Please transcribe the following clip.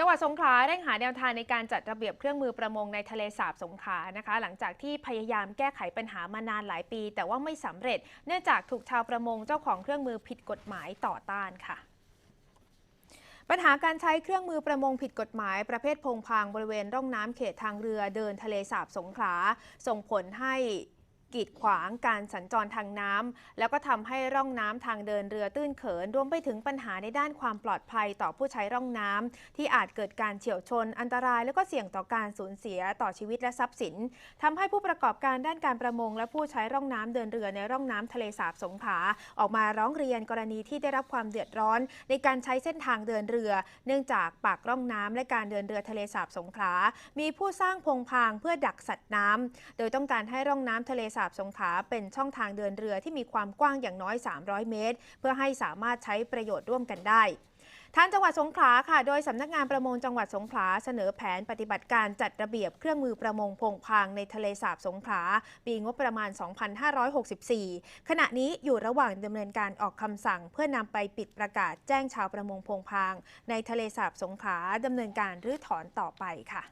จังหวัดสงขลาเร่งหาแนวทางในการจัดระเบียบเครื่องมือประมงในทะเลสาบสงขลานะคะ หลังจากที่พยายามแก้ไขปัญหามานานหลายปี แต่ว่าไม่สำเร็จ เนื่องจากถูกชาวประมงเจ้าของเครื่องมือผิดกฎหมายต่อต้านค่ะปัญหาการใช้เครื่องมือประมงผิดกฎหมายประเภทพงพางบริเวณร่องน้ำเขตทางเรือเดินทะเลสาบสงขลาส่งผลให้ กีดขวางการสัญจรทางน้ำแล้วก็ทำให้ร่องน้ำทางเดินเรือตื้นเขิน รวมไปถึงปัญหาในด้านความปลอดภัยต่อผู้ใช้ร่องน้ำที่อาจเกิดการเฉียวชน อันตราย แล้วก็เสี่ยงต่อการสูญเสียต่อชีวิตและทรัพย์สินทำให้ผู้ประกอบการด้านการประมง และผู้ใช้ร่องน้ำเดินเรือในร่องน้ำทะเลสาบสงขลาออกมาร้องเรียนกรณีที่ได้รับความเดือดร้อน ในการใช้เส้นทางเดินเรือ เนื่องจากปากร่องน้ำและการเดินเรือทะเลสาบสงขลามีผู้สร้างพงพางเพื่อดักสัตว์น้ำโดยต้องการให้ร่องน้ำทะเลสาบสงขลาเป็นช่องทางเดินเรือที่มีความกว้างอย่างน้อย 300 เมตร เพื่อให้สามารถใช้ประโยชน์ร่วมกันได้ทางจังหวัดสงขลาค่ะ โดยสำนักงานประมงจังหวัดสงขลาเสนอแผนปฏิบัติการจัดระเบียบเครื่องมือประมงพงพางในทะเลสาบสงขลาปีงบประมาณ 2564 ขณะนี้อยู่ระหว่างดำเนินการออกคำสั่ง เพื่อนำไปปิดประกาศแจ้งชาวประมงพงพาง ในทะเลสาบสงขลาดำเนินการรื้อถอนต่อไปค่ะ